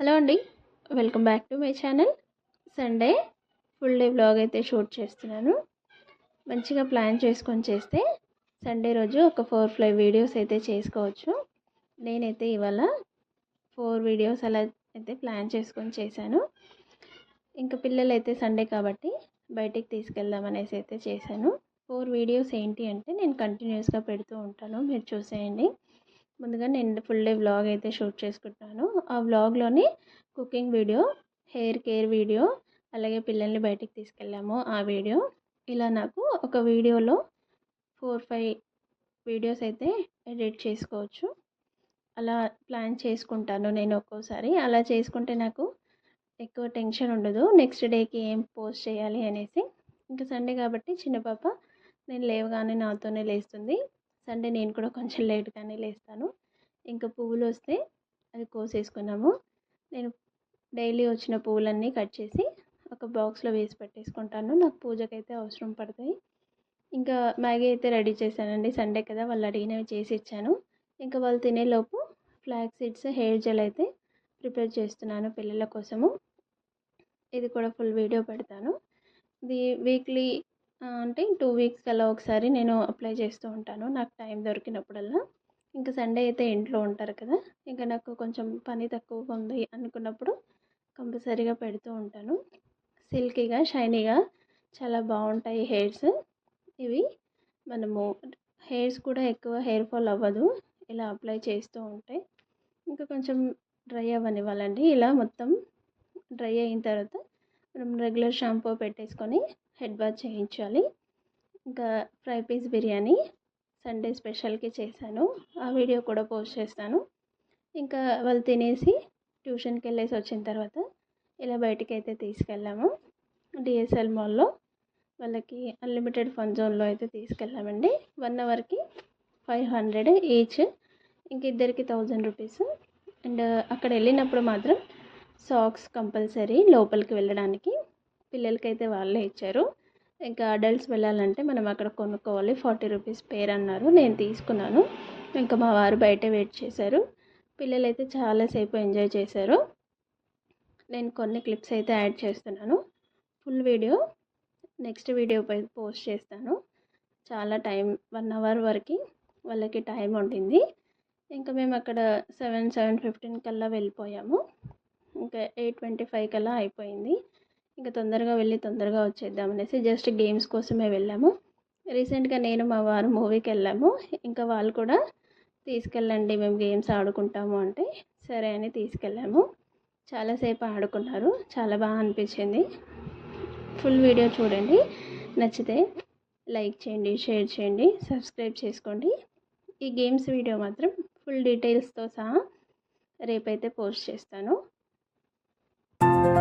Hello అండి. Welcome back to my channel. Sunday full day vlog అయితే shoot చేస్తున్నాను. మంచిగా ప్లాన్ చేసుకొని చేస్తే సండే రోజు ఒక ఫోర్ ఫైవ్ వీడియోస్ అయితే చేసుకోవచ్చు. నేనైతే ఇవాళ ఫోర్ వీడియోస్ అలా అయితే ప్లాన్ చేసుకొని చేశాను. ఇంకా పిల్లలు అయితే సండే కాబట్టి బయటికి తీసుకెళ్దాం అనేసి అయితే చేశాను. ఫోర్ వీడియోస్ ఏంటి అంటే నేను కంటిన్యూస్గా పెడుతూ ఉంటాను. మీరు చూసేయండి. ముందుగా నేను ఫుల్ డే వ్లాగ్ అయితే షూట్ చేసుకుంటున్నాను ఆ వ్లాగ్లోని cooking video hair care video అలాగే పిల్లల్ని బయటికి తీసుకెళ్ళాము. ఆ వీడియో ఇలా నాకు ఒక వీడియోలో ఫోర్ ఫైవ్ వీడియోస్ అయితే ఎడిట్ చేసుకోవచ్చు. అలా ప్లాన్ చేసుకుంటాను నేను ఒక్కోసారి. అలా చేసుకుంటే నాకు ఎక్కువ టెన్షన్ ఉండదు. నెక్స్ట్ డేకి ఏం పోస్ట్ చేయాలి అనేసి. ఇంకా సండే కాబట్టి చిన్న పాప నేను లేవగానే నాతోనే లేస్తుంది. సండే నేను కూడా కొంచెం లేట్గానే లేస్తాను. ఇంకా పువ్వులు వస్తే అవి కోసేసుకున్నాము. నేను డైలీ వచ్చిన పువ్వులన్నీ కట్ చేసి ఒక బాక్స్లో వేసి పెట్టేసుకుంటాను. నాకు పూజకైతే అవసరం పడతాయి. ఇంకా మ్యాగీ అయితే రెడీ చేశానండి సండే కదా వాళ్ళు అడిగినవి చేసి ఇచ్చాను. ఇంకా వాళ్ళు తినేలోపు ఫ్లాక్ సీడ్స్ హెయిర్ జెల్ అయితే ప్రిపేర్ చేస్తున్నాను పిల్లల కోసము. ఇది కూడా ఫుల్ వీడియో పెడతాను. ఇది వీక్లీ అంటే టూ వీక్స్ అలా ఒకసారి నేను అప్లై చేస్తూ ఉంటాను. నాకు టైం దొరికినప్పుడల్లా. ఇంకా సండే అయితే ఇంట్లో ఉంటారు కదా. ఇంకా నాకు కొంచెం పని తక్కువగా ఉంది అనుకున్నప్పుడు కంపల్సరీగా పెడుతూ ఉంటాను. సిల్కీగా షైనీగా చాలా బాగుంటాయి హెయిర్స్. ఇవి మనము హెయిర్స్ కూడా ఎక్కువ హెయిర్ ఫాల్ అవ్వదు. ఇలా అప్లై చేస్తూ ఉంటే ఇంకా కొంచెం డ్రై అవ్వనివ్వాలండి. ఇలా మొత్తం డ్రై అయిన తర్వాత మనం రెగ్యులర్ షాంపూ పెట్టేసుకొని హెడ్ బాత్ చేయించాలి. ఇంకా ఫ్రై పీస్ బిర్యానీ సండే స్పెషల్కి చేశాను. ఆ వీడియో కూడా పోస్ట్ చేస్తాను. ఇంకా వాళ్ళు తినేసి ట్యూషన్కి వెళ్ళేసి వచ్చిన తర్వాత ఇలా బయటికి అయితే తీసుకెళ్ళాము. డిఎస్ఎల్ మాల్లో వాళ్ళకి అన్లిమిటెడ్ ఫన్ జోన్లో అయితే తీసుకెళ్ళామండి. వన్ అవర్కి ఫైవ్ హండ్రెడ్ ఈచ్. ఇంక ఇద్దరికి థౌజండ్ రూపీస్. అండ్ అక్కడ వెళ్ళినప్పుడు మాత్రం సాక్స్ కంపల్సరీ లోపలికి వెళ్ళడానికి పిల్లలకైతే వాళ్ళే ఇచ్చారు. ఇంకా అడల్ట్స్ వెళ్ళాలంటే మనం అక్కడ కొనుక్కోవాలి. ఫార్టీ రూపీస్ పేర్ అన్నారు. నేను తీసుకున్నాను. ఇంకా మా వారు బయట వెయిట్ చేశారు. పిల్లలైతే చాలాసేపు ఎంజాయ్ చేశారు. నేను కొన్ని క్లిప్స్ అయితే యాడ్ చేస్తున్నాను. Full video. నెక్స్ట్ వీడియో పై పోస్ట్ చేస్తాను. చాలా టైం వన్ అవర్ వరకు వాళ్ళకి టైం ఉండింది. ఇంకా మేము అక్కడ సెవెన్ సెవెన్ ఫిఫ్టీన్ కల్లా వెళ్ళిపోయాము. ఇంకా ఎయిట్ ట్వంటీ ఫైవ్ కల్లా అయిపోయింది. ఇంకా తొందరగా వెళ్ళి తొందరగా వచ్చేద్దాం అనేసి జస్ట్ గేమ్స్ కోసమే వెళ్ళాము. రీసెంట్గా నేను మా వారు మూవీకి వెళ్ళాము. ఇంకా వాళ్ళు కూడా తీసుకెళ్ళండి మేము గేమ్స్ ఆడుకుంటాము అంటే సరే అని తీసుకెళ్ళాము. చాలాసేపు ఆడుకున్నారు. చాలా బాగా అనిపించింది. ఫుల్ వీడియో చూడండి. నచ్చితే లైక్ చేయండి షేర్ చేయండి సబ్స్క్రైబ్ చేసుకోండి. ఈ గేమ్స్ వీడియో మాత్రం ఫుల్ డీటెయిల్స్తో సహా రేపైతే పోస్ట్ చేస్తాను. Thank you